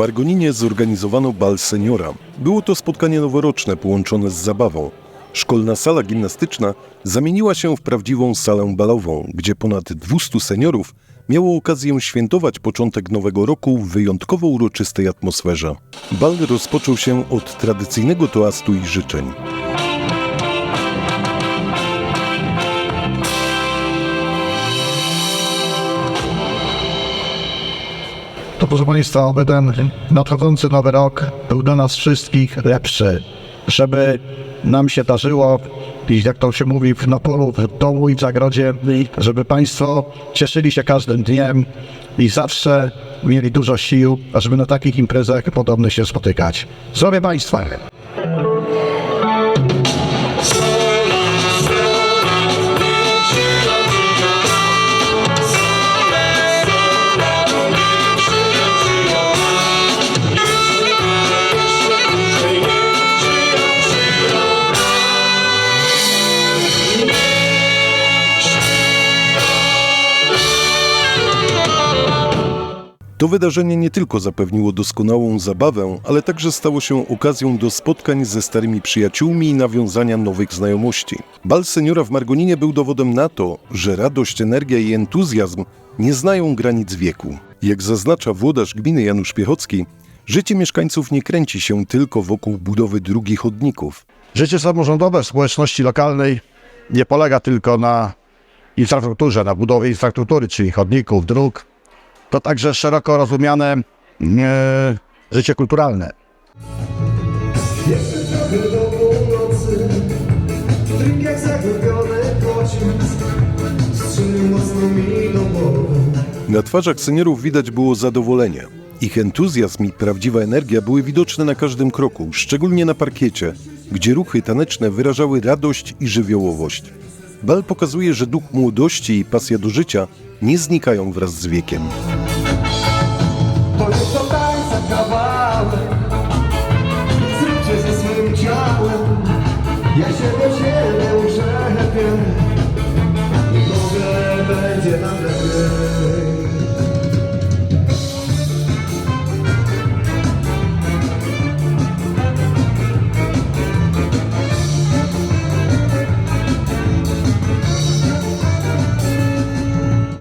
Margoninie zorganizowano bal seniora. Było to spotkanie noworoczne połączone z zabawą. Szkolna sala gimnastyczna zamieniła się w prawdziwą salę balową, gdzie ponad 200 seniorów miało okazję świętować początek nowego roku w wyjątkowo uroczystej atmosferze. Bal rozpoczął się od tradycyjnego toastu i życzeń. To proszę Państwa, aby ten nadchodzący nowy rok był dla nas wszystkich lepszy. Żeby nam się darzyło, jak to się mówi, na polu, w domu i w zagrodzie, żeby Państwo cieszyli się każdym dniem i zawsze mieli dużo sił, żeby na takich imprezach podobnych się spotykać. Zdrowie Państwa! To wydarzenie nie tylko zapewniło doskonałą zabawę, ale także stało się okazją do spotkań ze starymi przyjaciółmi i nawiązania nowych znajomości. Bal seniora w Margoninie był dowodem na to, że radość, energia i entuzjazm nie znają granic wieku. Jak zaznacza włodarz gminy Janusz Piechocki, życie mieszkańców nie kręci się tylko wokół budowy drugich chodników. Życie samorządowe w społeczności lokalnej nie polega tylko na infrastrukturze, na budowie infrastruktury, czyli chodników, dróg. To także szeroko rozumiane e, życie kulturalne. Na twarzach seniorów widać było zadowolenie. Ich entuzjazm i prawdziwa energia były widoczne na każdym kroku, szczególnie na parkiecie, gdzie ruchy taneczne wyrażały radość i żywiołowość. Bal pokazuje, że duch młodości i pasja do życia nie znikają wraz z wiekiem.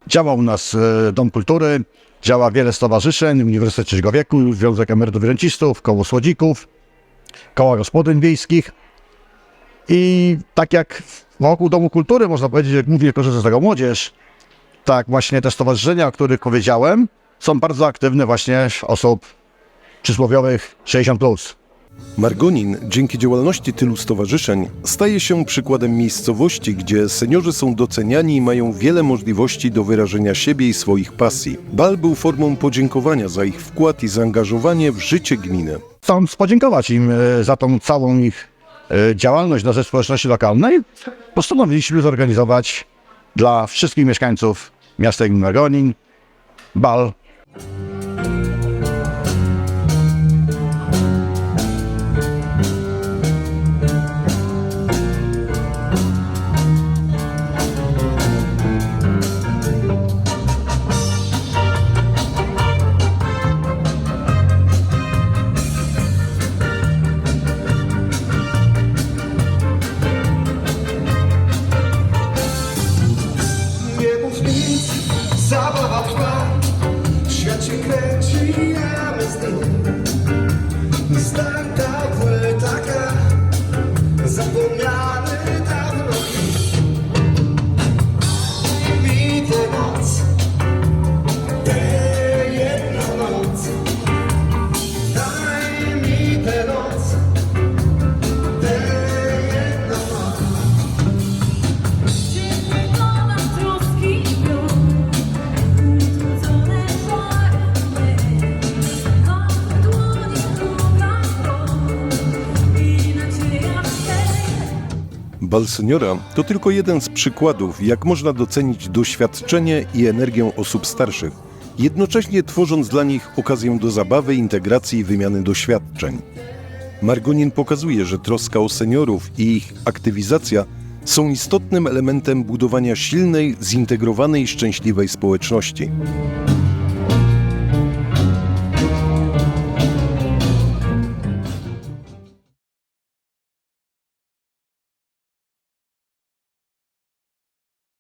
Działa u nas e, Dom Kultury, działa wiele stowarzyszeń, Uniwersytet Trzeciego Wieku, Związek Emerytów i Rencistów, Koło Słodzików, Koła Gospodyń Wiejskich. I tak jak wokół Domu Kultury, można powiedzieć, jak mówię, korzysta z tego młodzież, tak właśnie te stowarzyszenia, o których powiedziałem, są bardzo aktywne właśnie osób przysłowiowych 60+. Plus. Margonin, dzięki działalności tylu stowarzyszeń, staje się przykładem miejscowości, gdzie seniorzy są doceniani i mają wiele możliwości do wyrażenia siebie i swoich pasji. Bal był formą podziękowania za ich wkład i zaangażowanie w życie gminy. Chcę podziękować im e, za tą całą ich e, działalność na rzecz społeczności lokalnej. Postanowiliśmy zorganizować dla wszystkich mieszkańców miasta gminy Margonin bal trwa Świat się kręci, a my z nim Starta płytaka Zapomniany Bal seniora to tylko jeden z przykładów, jak można docenić doświadczenie i energię osób starszych, jednocześnie tworząc dla nich okazję do zabawy, integracji i wymiany doświadczeń. Margonin pokazuje, że troska o seniorów i ich aktywizacja są istotnym elementem budowania silnej, zintegrowanej, szczęśliwej społeczności.